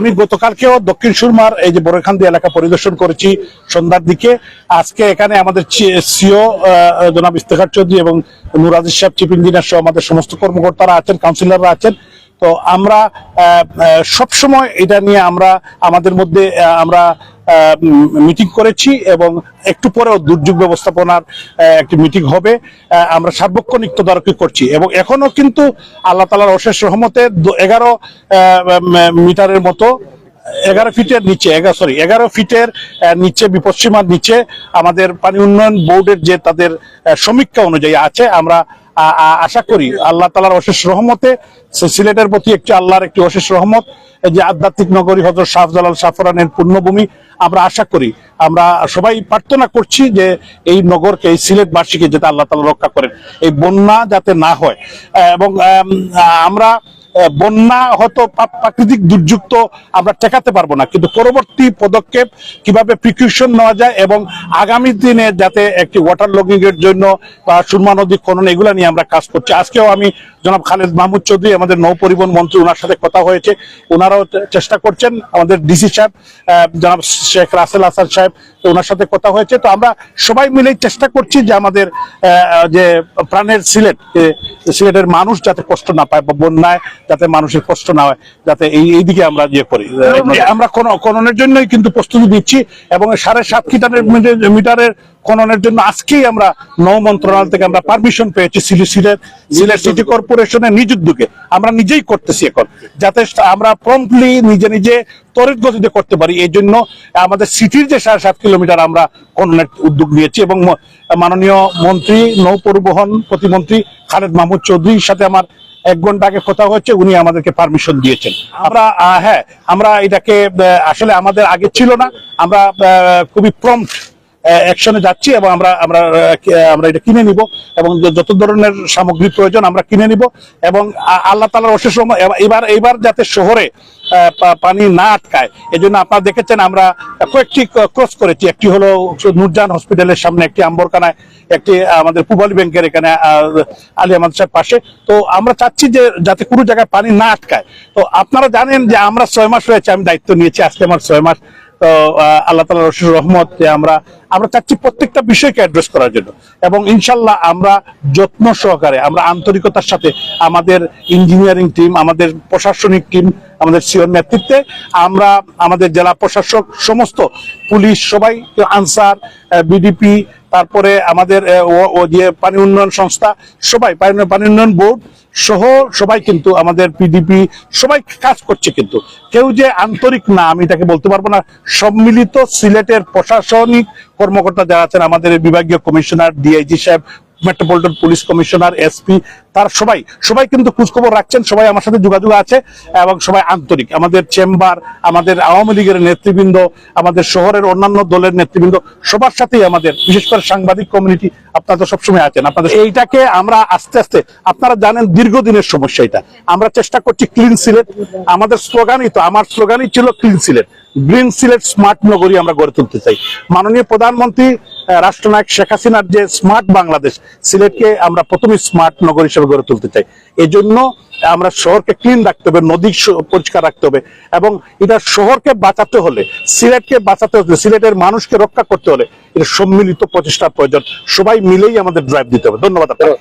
আমি গতকালকেও দক্ষিণ সুরমার এই যে বড়খান্দি এলাকা পরিদর্শন করেছি সন্ধ্যার দিকে। আজকে এখানে আমাদের সিও জনাব ইস্তেখার চৌধুরী এবং নুরাজির সাহেব, চিফ ইঞ্জিনিয়ার সহ আমাদের সমস্ত কর্মকর্তারা আছেন কাউন্সিলররা আছেন। তো আমরা সব সময় এটা নিয়ে আমরা, আমাদের মধ্যে আমরা মিটিং করেছি এবং একটু পরেও দুর্যোগ ব্যবস্থাপনার একটি মিটিং হবে। আমরা সার্বক্ষণিক তদারকি করছি এবং এখনও কিন্তু আল্লাহ তালার অশেষ রহমতে এগারো মিটারের মতো, এগারো ফিটের নিচে এগারো সরি এগারো ফিটের নিচে, বিপদসীমার নিচে আমাদের পানি উন্নয়ন বোর্ডের যে তাদের সমীক্ষা অনুযায়ী আছে, আমরা আশা করি আল্লাহ তালার অশেষ রহমতে সিলেটের প্রতি একটি আল্লাহর একটি অশেষ রহমত যে আধ্যাত্মিক নগরী হজরত শাহজালাল সাফরানের পূর্ণভূমি আমরা আশা করি আমরা সবাই প্রার্থনা করছি যে এই নগরকে এই সিলেটবাসীকে যাতে আল্লাহ তালা রক্ষা করেন। এই বন্যা যাতে না হয়। এবং আম, আমরা বন্যা হয়তো প্রাকৃতিক দুর্যোগ তো আমরা ঠেকাতে পারব না। কিন্তু পরবর্তী পদক্ষেপ কীভাবে প্রিকিউশন নেওয়া যায় এবং আগামী দিনে যাতে একটি ওয়াটার লগিং এর জন্য বা সুরমা নদী খনন এগুলা নিয়ে আমরা কাজ করছি। আজকেও আমি জনাব খালেদ মাহমুদ চৌধুরী, আমাদের নৌ পরিবহন মন্ত্রী ওনার সাথে কথা হয়েছে। ওনারাও চেষ্টা করছেন, আমাদের ডিসি সাহেব জনাব শেখ রাসেল হাসান সাহেব ওনার সাথে কথা হয়েছে। তো আমরা সবাই মিলেই চেষ্টা করছি যে আমাদের যে প্রাণের সিলেট সিলেটের মানুষ যাতে কষ্ট না পায় বা বন্যায় যাতে মানুষের কষ্ট না হয় যাতে এই এই দিকে আমরা ইয়ে করি। আমরা কোন খননের জন্যই কিন্তু প্রস্তুতি নিচ্ছি এবং সাড়ে সাত মিটারের মিটারের খননের জন্য আজকেই আমরা নৌ মন্ত্রণালয় থেকে আমরা পারমিশন পেয়েছি সিলেট সিলেট সিলেট সিটি কর্পোরেশনের নিজ উদ্যোগে আমরা নিজেই করতেছি এখন। যাতে আমরা প্রম্পটলি নিজে নিজে তড়িৎ গতিতে করতে পারি। এই জন্য আমাদের সিটির যে সাড়ে সাত কিলোমিটার আমরা খননের উদ্যোগ নিয়েছি এবং মাননীয় মন্ত্রী নৌ পরিবহন প্রতিমন্ত্রী খালেদ মাহমুদ চৌধুরীর সাথে আমার এক ঘণ্টা আগে কথা হচ্ছে, উনি আমাদেরকে পারমিশন দিয়েছেন। আমরা হ্যাঁ আমরা এটাকে আসলে আমাদের আগে ছিল না, আমরা খুবই প্রম্পট অ্যাকশনে যাচ্ছি এবং আমরা আমরা আমরা এটা কিনে নিব এবং যত ধরনের সামগ্রী প্রয়োজন আমরা কিনে নিব এবং আল্লাহ তালার অশেষ এবার- এবার যাতে শহরে পানি না আটকায়, এজন্য আপনারা দেখেছেন আমরা কয়েকটি ক্রস করেছি। একটি হলো নুরজান হসপিটালের সামনে, একটি আম্বরকানায় একটি আমাদের পূবালী ব্যাংকের এখানে আলী আহমদ সাহেব পাশে। তো আমরা চাচ্ছি যে যাতে কোনো জায়গায় পানি না আটকায়। তো আপনারা জানেন যে আমরা ছয় মাস হয়েছে আমি দায়িত্ব নিয়েছি, আজকে আমার ছয় মাস। তো আল্লাহ তালা রসুল রহমত যে আমরা আমরা চাচ্ছি প্রত্যেকটা বিষয়কে অ্যাড্রেস করার জন্য। এবং ইনশাল্লাহ আমরা যত্ন সহকারে, আমরা আন্তরিকতার সাথে আমাদের ইঞ্জিনিয়ারিং টিম আমাদের প্রশাসনিক টিম আমাদের সিওর নেতৃত্বে আমরা আমাদের জেলা প্রশাসক, সমস্ত পুলিশ সবাই আনসার বিডিপি তারপরে আমাদের পানি উন্নয়ন সংস্থা, সবাই পানি উন্নয়ন বোর্ড সহ সবাই কিন্তু আমাদের পিডিপি সবাই কাজ করছে কিন্তু। কেউ যে আন্তরিক না আমি এটাকে বলতে পারব না, সম্মিলিত সিলেটের প্রশাসনিক কর্মকর্তা যারা আছেন, আমাদের বিভাগীয় কমিশনার ডিআইজি সাহেব মেট্রোপলিটন পুলিশ কমিশনার এসপি তার সবাই সবাই কিন্তু খোঁজখবর রাখছেন, সবাই আমার সাথে যোগাযোগ আছে এবং সবাই আন্তরিক। আমাদের চেম্বার, আমাদের আওয়ামী লীগের নেতৃবৃন্দ, আমাদের শহরের অন্যান্য দলের নেতৃবৃন্দ, সবার সাথেই আমাদের, বিশেষ করে সাংবাদিক কমিউনিটি আপনারা তো সবসময় আছেন। আপনাদের এইটাকে আমরা আস্তে আস্তে, আপনারা জানেন দীর্ঘদিনের সমস্যা এটা। আমরা চেষ্টা করছি ক্লিন সিলেট আমাদের স্লোগানই তো, আমার স্লোগানই ছিল clean Sylhet green Sylhet smart নগরী আমরা গড়ে তুলতে চাই। মাননীয় প্রধানমন্ত্রী রাষ্ট্রনায়ক শেখ হাসিনার যে স্মার্ট বাংলাদেশ, সিলেটকে আমরা প্রথমে স্মার্ট নগর হিসেবে গড়ে তুলতে চাই। এই জন্য আমরা শহরকে ক্লিন রাখতে হবে, নদী পরিষ্কার রাখতে হবে এবং এটা শহরকে বাঁচাতে হলে, সিলেটকে বাঁচাতে হলে, সিলেটের মানুষকে রক্ষা করতে হলে এটা সম্মিলিত প্রচেষ্টার প্রয়োজন। সবাই মিলেই আমাদের ড্রাইভ দিতে হবে। ধন্যবাদ আপনাকে।